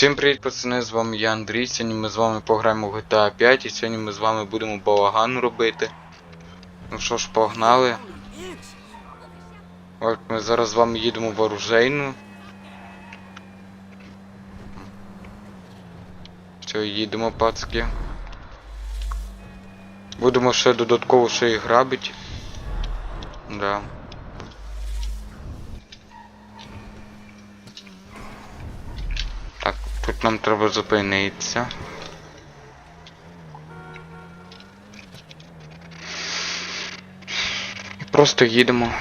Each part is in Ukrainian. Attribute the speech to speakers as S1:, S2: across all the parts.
S1: Всім привіт, пацани, з вами я Андрій. Сьогодні ми з вами пограємо в GTA 5 і сьогодні ми з вами будемо балаган робити. Ну що ж, погнали. От ми зараз з вами їдемо в оружейну. Все, їдемо, пацки. Будемо ще додатково ще і грабити. Да. Так, тут нам треба зупинитися. І просто їдемо.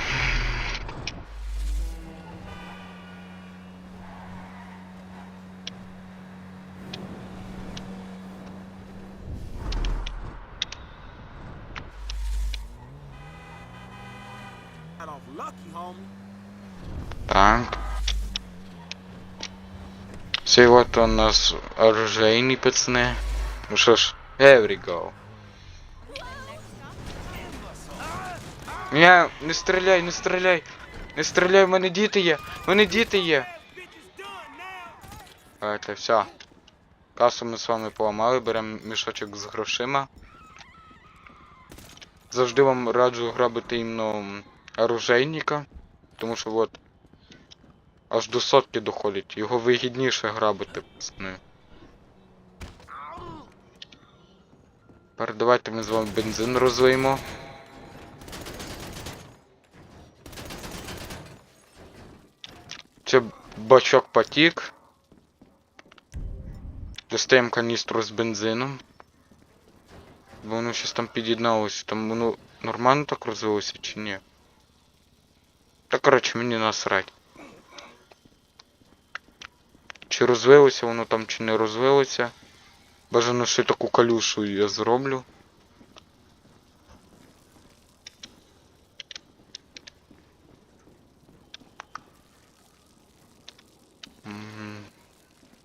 S1: Так. Цей от у нас оружейний пацани. Ну що ж, here we go. Ні, не стріляй, не стріляй. Не стріляй, в мене діти є. В мене діти є. Давайте, все. Касу ми з вами поламали, беремо мішочок з грошима. Завжди вам раджу грабити іменно оружейника. Тому що от аж до сотки доходить. Його вигідніше грабити, пацани. Тепер давайте ми з вами бензин розлиємо. Це бачок потік. Достаємо каністру з бензином. Бо воно щось там під'єдналося. Там воно нормально так розвилося чи ні? Та коротше мені насрать. Чи розвилося воно там, чи не розвилося. Бажано ще таку калюшу я зроблю.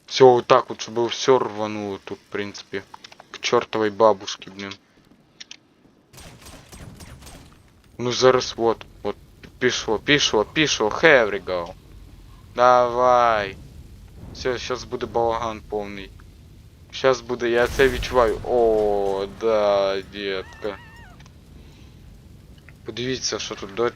S1: Все, вот так вот, чтобы все рвануло тут, в принципе. К чертовой бабушке, блин. Ну зараз вот, вот, пішло, пішло, пішло, here we go. Давай. Все, сейчас буде балаган повний. Сейчас буде, я це відчуваю. О, да, детка. Подивіться, що тут до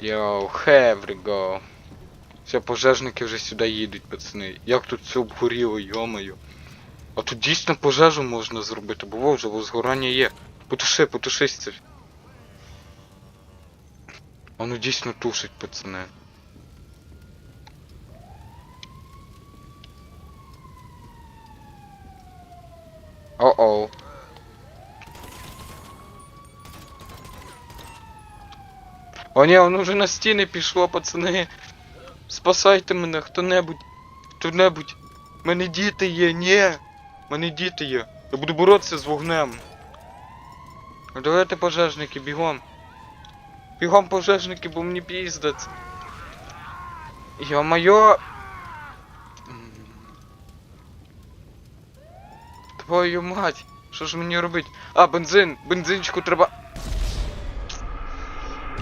S1: Йоу, here we. Все, пожежники вже сюди їдуть, пацани. Як тут все обгоріло, йомаю. А тут дійсно пожежу можна зробити, бо вже возгорання є. Потуши, потушись це. Воно дійсно тушить, пацани. О-оу. О, ні, воно вже на стіни пішло, пацани. Спасайте мене, хто-небудь. Хто-небудь. Мене діти є, ні. Мене діти є. Я буду боротися з вогнем. Давайте пожежники, бігом. Бігом пожежники, бо мені піздець. Йо-моє. Твою мать. Що ж мені робити? А, бензин! Бензинчику треба.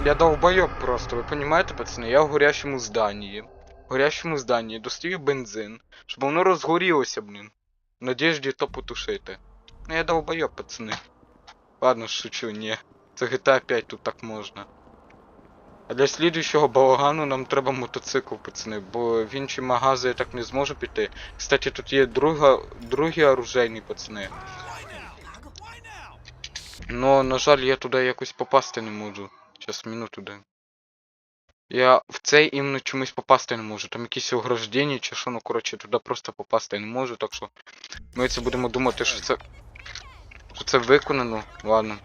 S1: Я долбоёб просто, ви понимаете, пацани? Я в горящому зданні. В горящому зданні достаю бензин, щоб воно розгорілося, блін. В надежді то потушити. Ну я долбоёб, пацани. Ладно, шучу, ні. Це GTA 5 тут так можна. А для слідуючого балагану нам треба мотоцикл, пацани, бо в інші магази так не зможу піти. Кстати, тут є друга, другий оружейний, пацани. Но, на жаль, я туди якось попасти не можу. Сейчас минуту дай. Я в цей іменно чомусь попасти не можу. Там якісь ограждення чи що, ну коротше, туди просто попасти не можу, так що ми це будемо думати, що це. Що це виконано. Ладно.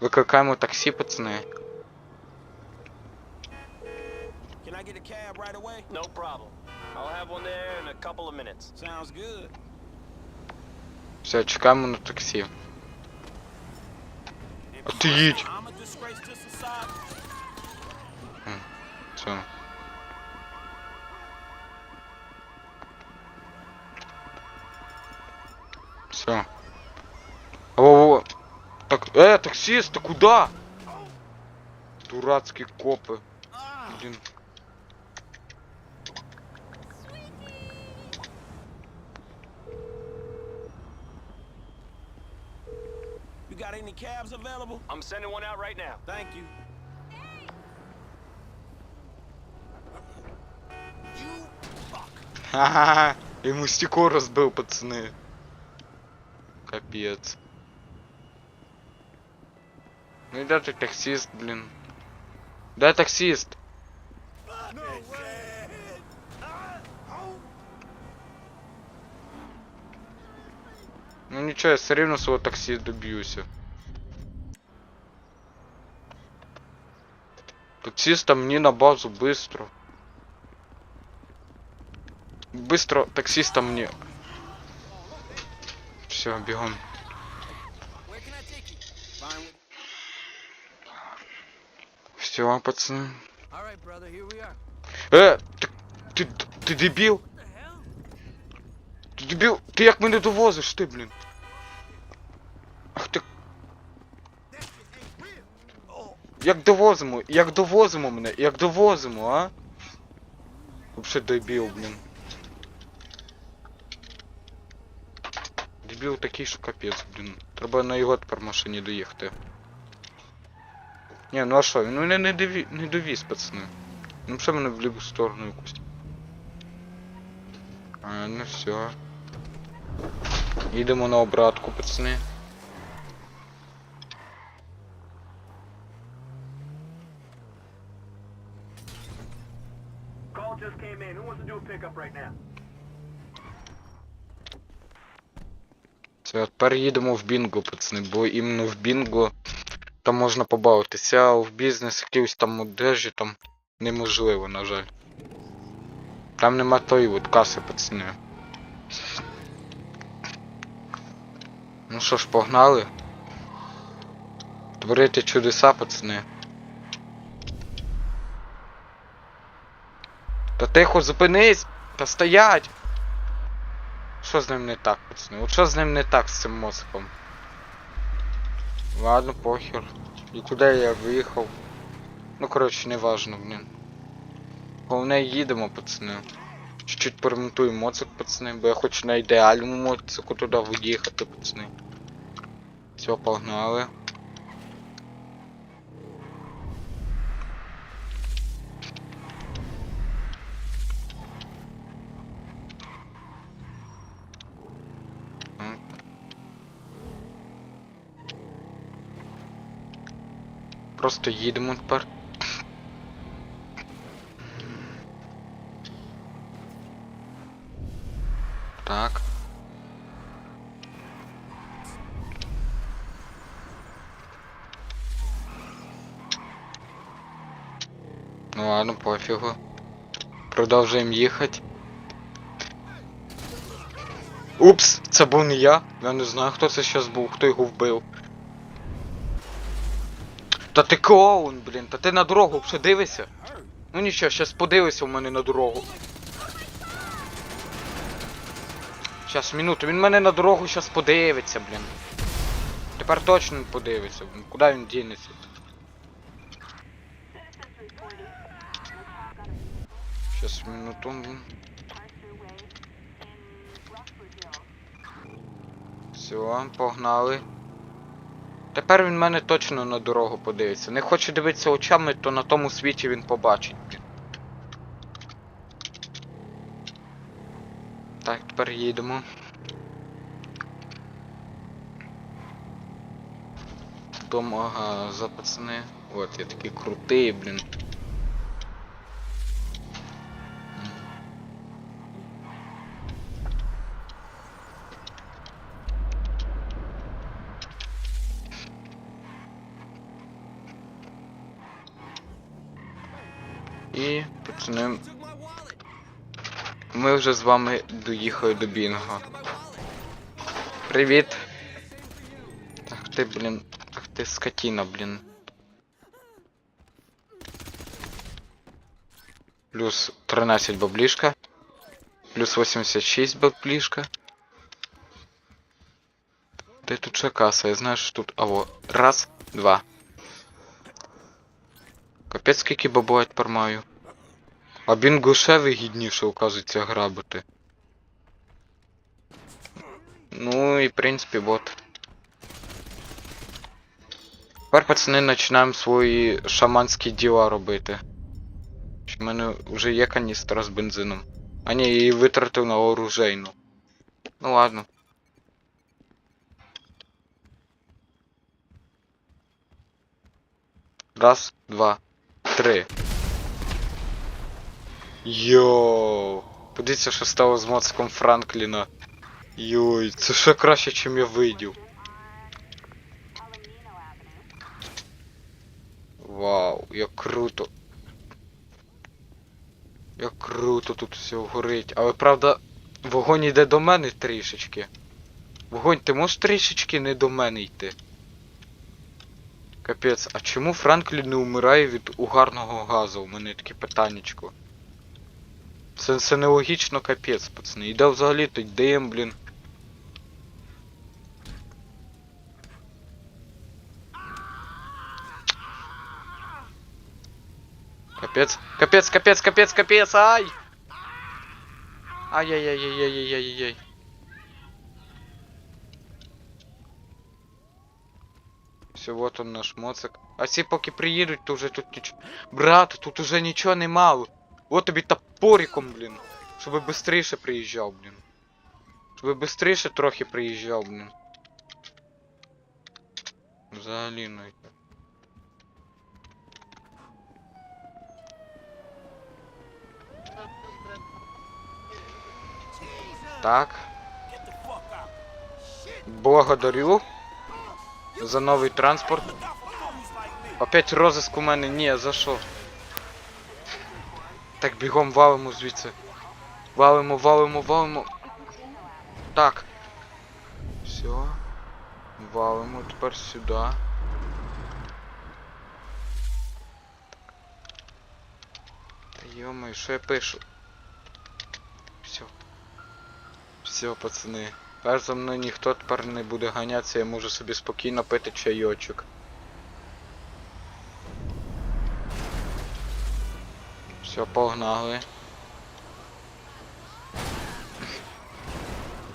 S1: Викликаємо таксі, пацани.
S2: get a cab right away?
S3: No problem. I'll have one there in a couple of minutes.
S2: Sounds good.
S1: Все, чекаємо на таксі. А ти їдь.
S2: I'm a disgrace to society.
S1: Все. Все. Во-во-во. Так, э, таксист, ты куда? Дурацькі копи. Блін.
S2: Any cabs available?
S3: I'm sending one out right now.
S2: Thank you. You fuck.
S1: Ха-ха-ха. Йому стекло розбив, пацани. Капець. Ну і де ти таксист, блін? Де таксист?
S2: No way.
S1: Ну нічого, я все рівно свого таксі доб'юся. Таксиста мені на базу быстро. Быстро таксиста мені. Все, бігом.
S2: Where can I take you? Fine with
S1: Все, пацани.
S2: All right, brother, here we are.
S1: Е, ти, ти, ти дебіл?
S2: What the hell?
S1: Ти дебіл? Ти як мене довозиш, ти, блін? Ах ти. Як довозимо? Як довозимо мене? Як довозимо, а? Вообще дебіл, блін. Дебіл такий, що капець, блін. Треба на його тепер машині доїхати. Ні, ну а що, він мене не, дові... не довіз, пацани. Ну що мене в ліву сторону якусь. А, ну все. Їдемо на обратку, пацани.
S3: Right now?
S1: Все, тепер їдемо в Бінго, пацани, бо іменно в Бінго там можна побавитися, а в бізнес якийсь там одежі там неможливо, на жаль. Там нема тої от каси, пацани. Ну що ж, погнали. Творити чудеса, пацани. Та тихо, зупинись! Та стоять! Що з ним не так, пацани? От що з ним не так з цим мозком? Ладно, похер. І куди я виїхав? Ну коротше, не важно, блін. Головне їдемо, пацани. Чуть-чуть поремонтуємо моцик, пацани, бо я хочу на ідеальному моцику туди виїхати, пацани. Все, погнали. Просто їдемо тепер. Так. Ну ладно, пофігу. Продовжуємо їхати. Упс, це був не я. Я не знаю, хто це щас був, хто його вбив. Та ти клоун, блін, та ти на дорогу вже дивишся? Ну нічого, щас подивися у мене на дорогу. Щас, минуту, він мене на дорогу щас подивиться, блін. Тепер точно подивиться, блін. Куди він дінеться? Щас, минуту. блін. Все, погнали. Тепер він мене точно на дорогу подивиться. Не хоче дивитися очами, то на тому світі він побачить. Так, тепер їдемо. Дома ага, за пацани. От, я такий крутий, блін. І пацани,
S2: Took my wallet.
S1: ми вже з вами доїхали до Бінго. Привіт. Ах ти, блін. Ах ти скотина, блін. Плюс 13 баблішка. Плюс 86 баблішка. Де тут ще каса? Я знаю, що тут. Аво. Раз, два. Капець скільки бабла я тепер маю. А бінгуше вигідніше, оказується, грабити. Ну і в принципі вот. Тепер пацани починаємо свої шаманські діла робити. У мене вже є каністра з бензином. А ні, я її витратив на оружейну. Ну ладно. Раз, два, три. Йоу. Подивіться, що стало з моцком Франкліна. Йой, це ще краще, чим я видів. Вау, як круто. Як круто тут все горить. Але правда, вогонь йде до мене трішечки. Вогонь, ти можеш трішечки не до мене йти? Капець, а чому Франклін не вмирає від угарного газу? У мене таке питаннячко. Це, це нелогічно капець, пацани. Іде взагалі той дим, блін. Капец, капец, капец, капец, капец, ай! Ай-яй-яй-яй-яй-яй-яй-яй. Все, вот он наш моцик. А ці поки приїдуть, то вже тут нічого. Брат, тут уже нічого нема. Вот тобі топориком, блін. Щоб бистріше приїжджав, блін. Щоб бистріше трохи приїжджав, блін. Взагалі ну. Так. Благодарю за новий транспорт. Опять розиск у мене. Ні, за що? Так, бігом валимо звідси. Валимо, валимо, валимо. Так. Все. Валимо тепер сюди. Йомай, що я пишу? Все. Все, пацани. Тепер за мною ніхто тепер не буде ганятися, я можу собі спокійно пити чайочок. Все, погнали.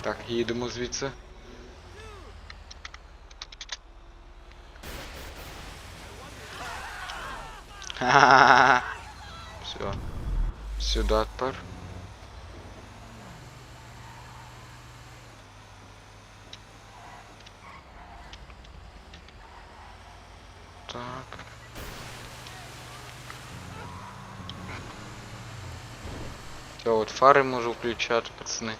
S1: Так, їдемо звідси. Ха-ха-ха. Все. Сюди тепер. Фари можу включати, пацани.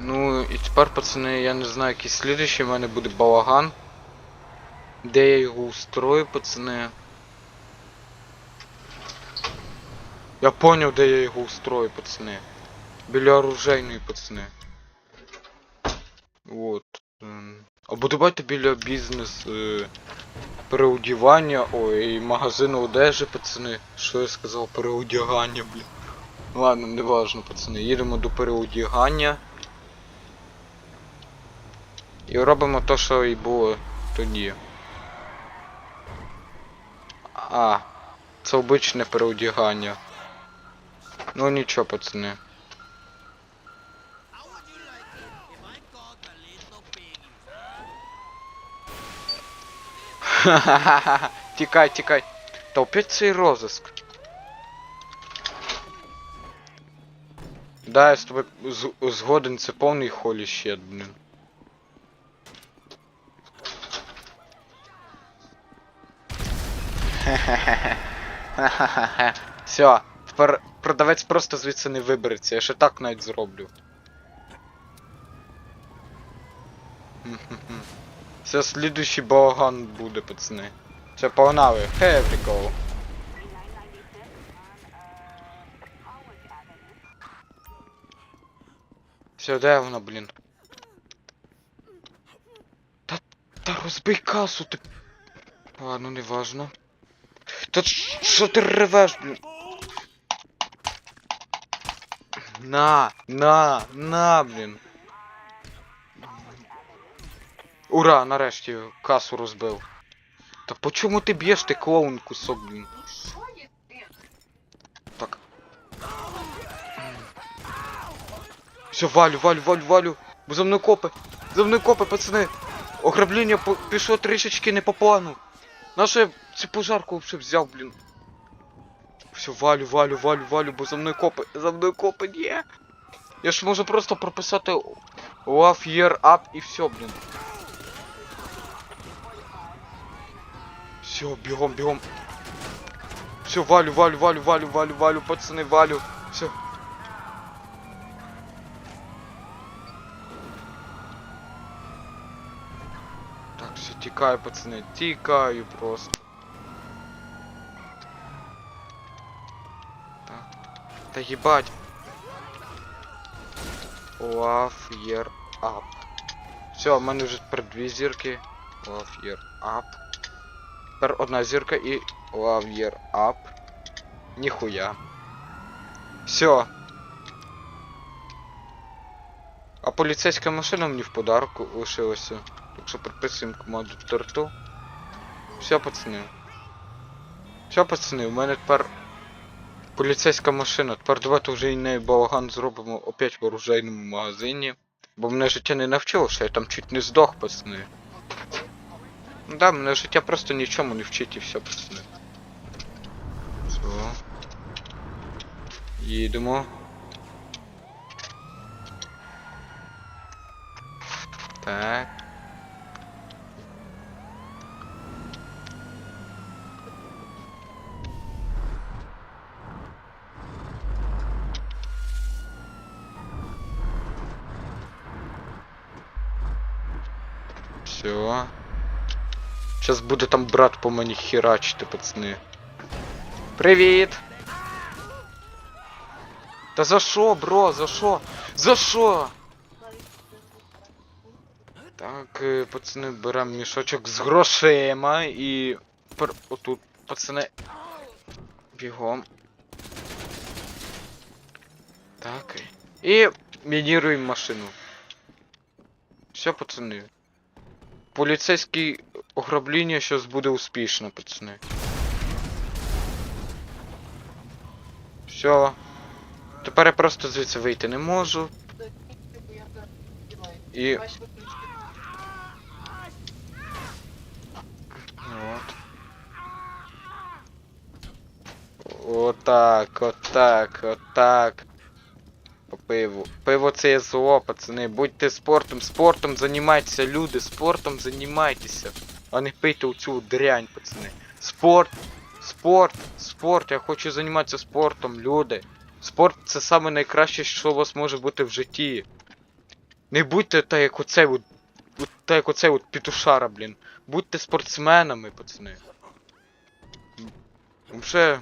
S1: Ну і тепер, пацани, я не знаю, який слідуючий в мене буде балаган. Де я його устрою, пацани. Я поняв, де я його устрою, пацани. Біля оружейної, пацани. Вот. ем. Або давайте біля бізнес е, переодівання, ой, магазину одежі, пацани. Що я сказав? Переодягання, блін. Ладно, не важно, пацани. Їдемо до переодягання. І робимо то, що і було тоді. А, це обичне переодягання. Ну нічого, пацани. Ха-ха-ха. Тікай, тікай. Та опять цей розиск. Да, я з тобою згоден, це повний холі щет, блін. Хе-хе-хе. Все, тепер продавець просто звідси не вибереться, я ще так навіть зроблю. Хм-хм-хм. Це слідуючий балаган буде, пацани. Все, погнали. We go. Все, де вона, блін? Та, та розбий касу, ти. Ладно, не важно. Та що ти ревеш, блін? На, на, на, блін. Ура, нарешті касу розбив. Та по чому ти б'єш ти клоун кусок, блін? Так. Все, валю, валю, валю, валю. Бо за мною копи. За мною копи, пацани. Ограблення по- пішло трішечки не по плану. Я цю пожарку взагалі взяв, блін? Все, валю, валю, валю, валю, бо за мною копи. За мною копи, ні. Я ж можу просто прописати Love Year Up і все, блін. Все, бігом, бігом. Все, валю, валю, валю, валю, валю, валю, пацани, валю. Все. Так, все, тікаю, пацани, тікаю просто. Так. Та їбать. Love Year Up. Все, в мене вже тепер дві зірки. Love Year Up. Тепер одна зірка і Year Up. Ніхуя. Все. А поліцейська машина мені в подарок лишилася. Так що підписуємо команду Торту. Все, пацани. Все, пацани, у мене тепер поліцейська машина. Тепер давайте вже і неї балаган зробимо опять в оружейному магазині. Бо мене життя не навчило, що я там чуть не здох, пацани. Ну да, мене життя просто нічому не вчить і все, пацани. Все. Їдемо. Так. Сейчас буде там брат по мені херачити, пацани. Привіт! Та за що, бро? За що? За що? Так, е, пацани, беремо мішочок з грошима і. Отут, пацани. Бігом. Так. І мініруємо машину. Все, пацани. Поліцейське ограблення щось буде успішно, пацани. Все. Тепер я просто звідси вийти не можу. І. От. Отак, отак, отак. По пиву. Пиво це є зло, пацани. Будьте спортом, спортом займайтеся, люди, спортом займайтеся. А не пийте оцю дрянь, пацани. Спорт, спорт, спорт. Я хочу займатися спортом, люди. Спорт це саме найкраще, що у вас може бути в житті. Не будьте так, як оцей от. от так, як оцей от петушара, блін. Будьте спортсменами, пацани. Вже.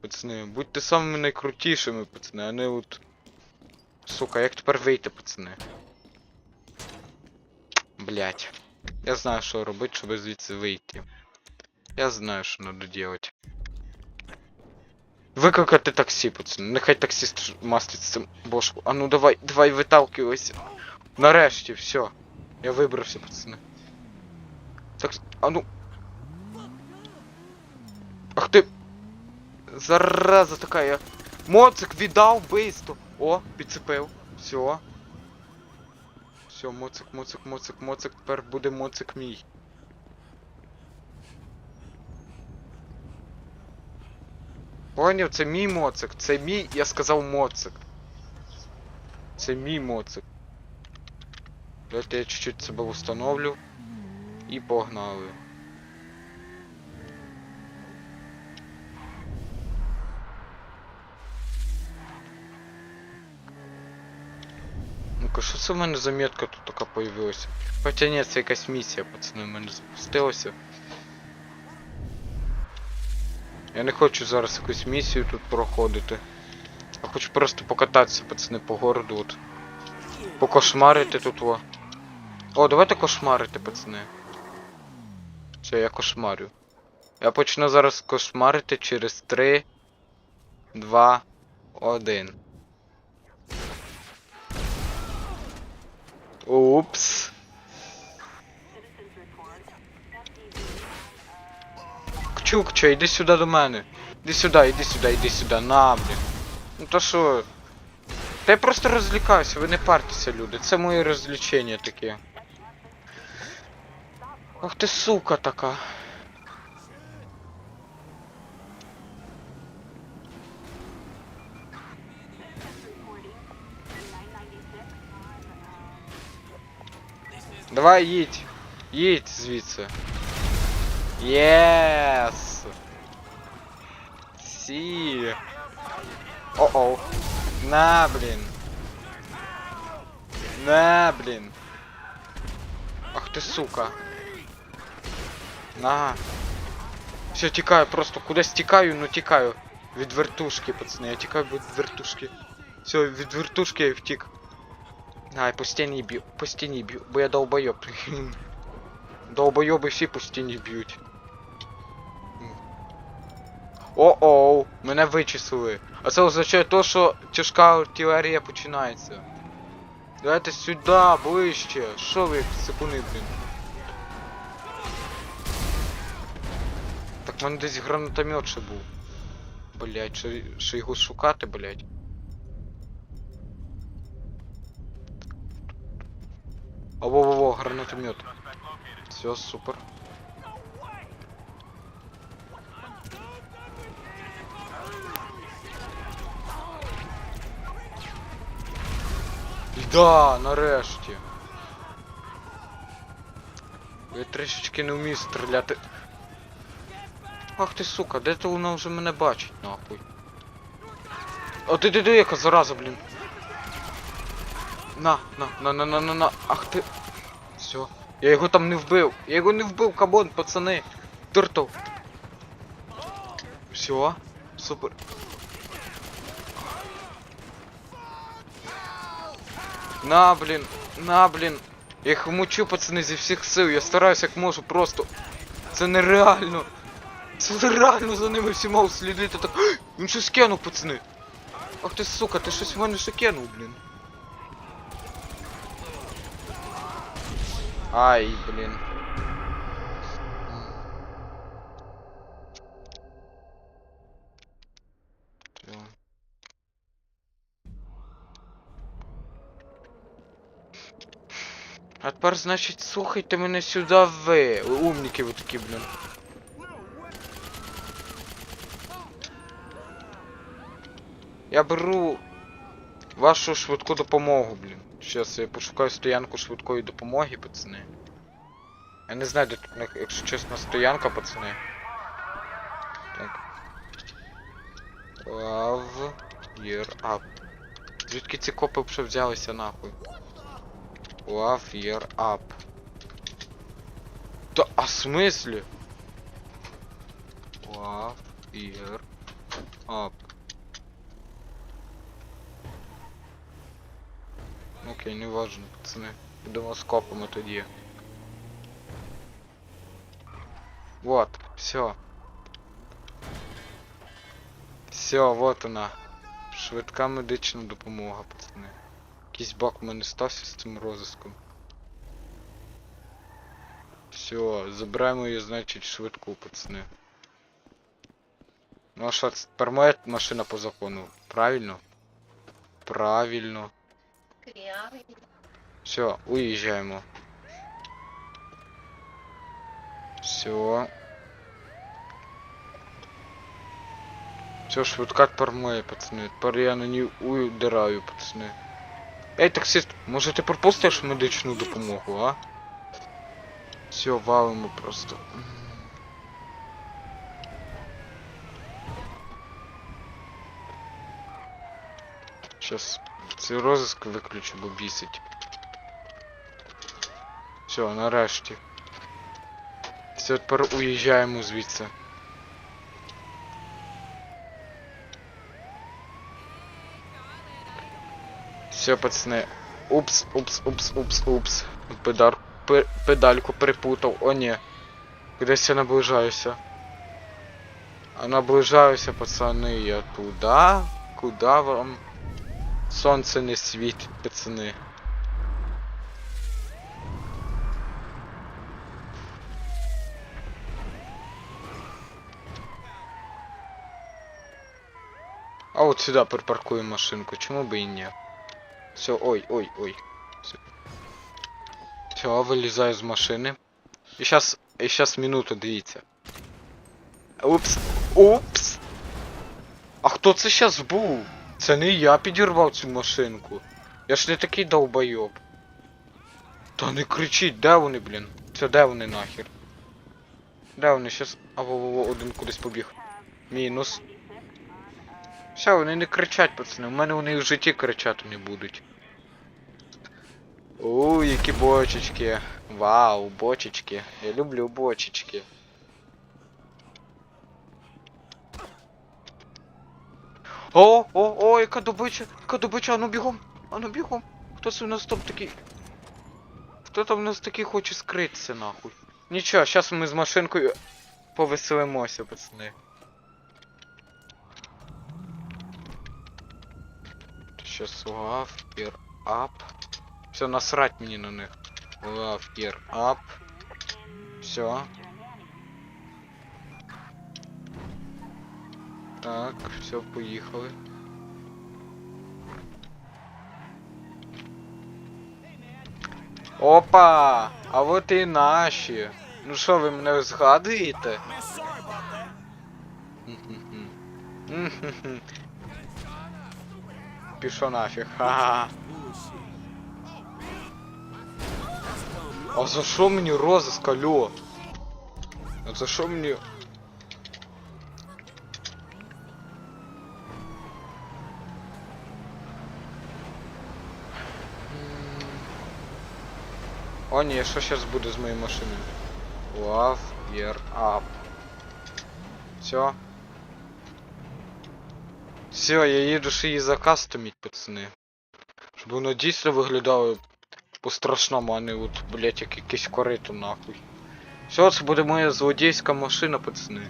S1: Пацани, будьте самими найкрутішими, пацани, а не от. Сука, як тепер вийти, пацани? Блять. Я знаю, що робити, щоб звідси вийти. Я знаю, що надо делать. Викликати таксі, пацани. Нехай таксист мастить цим бошку. А ну давай, давай виталкивайся. Нарешті, все. Я вибрався, пацани. Так, а ну. Ах ти. Зараза така я. Моцик віддав бисто. О, підцепив. Все. Все, моцик, моцик, моцик, моцик. Тепер буде моцик мій. Поняв, це мій моцик. Це мій, я сказав моцик. Це мій моцик. Давайте я чуть-чуть себе установлю. І погнали. Ну-ка, що це в мене за метка тут така появилася? Хоча ні, це якась місія, пацани, в мене запустилася. Я не хочу зараз якусь місію тут проходити. Я хочу просто покататися, пацани, по городу от. Покошмарити тут о. О, давайте кошмарити, пацани. Все, я кошмарю. Я почну зараз кошмарити через 3, 2, 1. Упс. Чукча, йди сюди до мене. Іди сюди, іди сюди, іди сюди, на, блін. Ну то що? Та я просто розлікаюся, ви не партеся, люди. Це моє розлічення таке. Ах ти сука така. Давай їдь. Їдь звідси. Єс. Сі. О-оу. На, блін. На, блін. Ах ти сука. На. Все, тікаю, просто кудись тікаю, ну тікаю. Від вертушки, пацани, я тікаю від вертушки. Все, від вертушки я втік. Ай, по стіні б'ю, по стіні б'ю, бо я долбойоб. Долбойоби всі по стіні б'ють. О-оу, мене вичислили. А це означає то, що тяжка артилерія починається. Давайте сюди, ближче. Що ви секунди, блін? Так в мене десь гранатомет ще. Блять, ще його шукати, блять. Во-во-во, гранатомет. Все, супер. Да, нарешті. Я трішечки не вмію стріляти. Ах ти сука, де то вона вже мене бачить, нахуй. О, ти ти яка зараза, блін. На, на, на, на, на, на, на. Ах ти. Все. Я його там не вбив. Я його не вбив, кабон, пацани. Туртл. Все. Супер. На, блін, на, блін. Я їх мучу, пацани, зі всіх сил. Я стараюсь як можу, просто. Це нереально. Це нереально за ними всіма услідити так. Він щось кинув, пацани. Ах ти сука, ти щось в мене ще блін. Ай. Всё. А тепер, значить, слухайте мене сюди ви. Умніки ви такі, блін. Я беру вашу швидку допомогу, блін. Щас я пошукаю стоянку швидкої допомоги, пацани. Я не знаю, де тут, якщо чесно, стоянка, пацани. Так. Love year up. Звідки ці копи вже взялися нахуй? Love year up. Та, а смислі? Love year up. Окей, не важно, пацани. Будемо з копами тоді. Вот, все. Все, вот она. Швидка медична допомога, пацани. Якийсь баг у мене стався з цим розиском. Все, забираємо її, значить, швидку, пацани. Ну а що, тепер моя машина по закону, правильно? Правильно. Все, уїжджаємо. Все. Все, швидка тепер моя, пацани. Тепер я на ній удираю, пацани. Ей, таксист, може ти пропустиш медичну допомогу, а? Все, валимо просто. Щас цей розиск виключу, бо бісить. Все, нарешті. Все, тепер уїжджаємо звідси. Все, пацани. Упс, упс, упс, упс, упс. Педар, педальку перепутав. О, ні. Кудись я наближаюся. А наближаюся, пацани, я туди. Куда вам? Сонце не світить, пацани. А от сюди припаркуємо машинку, чому би і ні? Все, ой, ой, ой. Все, Все вилізаю з машини. І сейчас, і сейчас минуту, дивіться. Упс! Упс! А хто це сейчас був? Це не я підірвав цю машинку. Я ж не такий довбойоб. Та не кричіть, де вони, блін? Це де вони нахер? Де вони щас. А во во во один кудись побіг. Мінус. Все, вони не кричать, пацани. У мене вони в житті кричати не будуть. У, які бочечки. Вау, бочечки. Я люблю бочечки. О, о, о, яка добича, яка добича, ану бігом, ану бігом. Хто це у нас там такий? Хто там у нас такий хоче скритися нахуй? Нічого, зараз ми з машинкою повеселимося, пацани. Love, peer up. Все, насрать мені на них. Peer up. Все. Так, все, поїхали. Опа! А от і наші. Ну що, ви мене згадуєте? Пішов нафіг. Ха-ха. А за що мені розиск, алло? А за що мені... О ні, що зараз буде з моєю машиною? Love, gear up. Все. Все, я їду ще її закастомить, пацани. Щоб воно дійсно виглядало по-страшному, а не от, блять, як якесь корито нахуй. Все, це буде моя злодійська машина, пацани.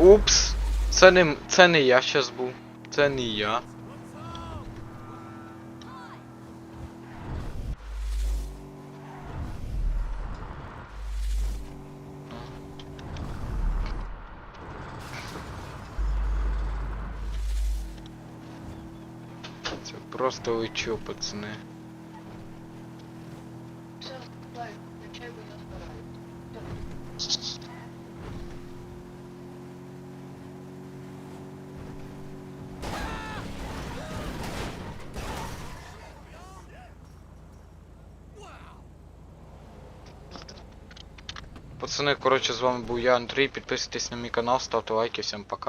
S1: Упс. Це не, я щас був. Це не я. Це просто лечу, пацани.
S4: Все, давай, включай, бо я збираю.
S1: Пацани, коротше, з вами був я, Андрій. Підписуйтесь на мій канал, ставте лайки, всім пока.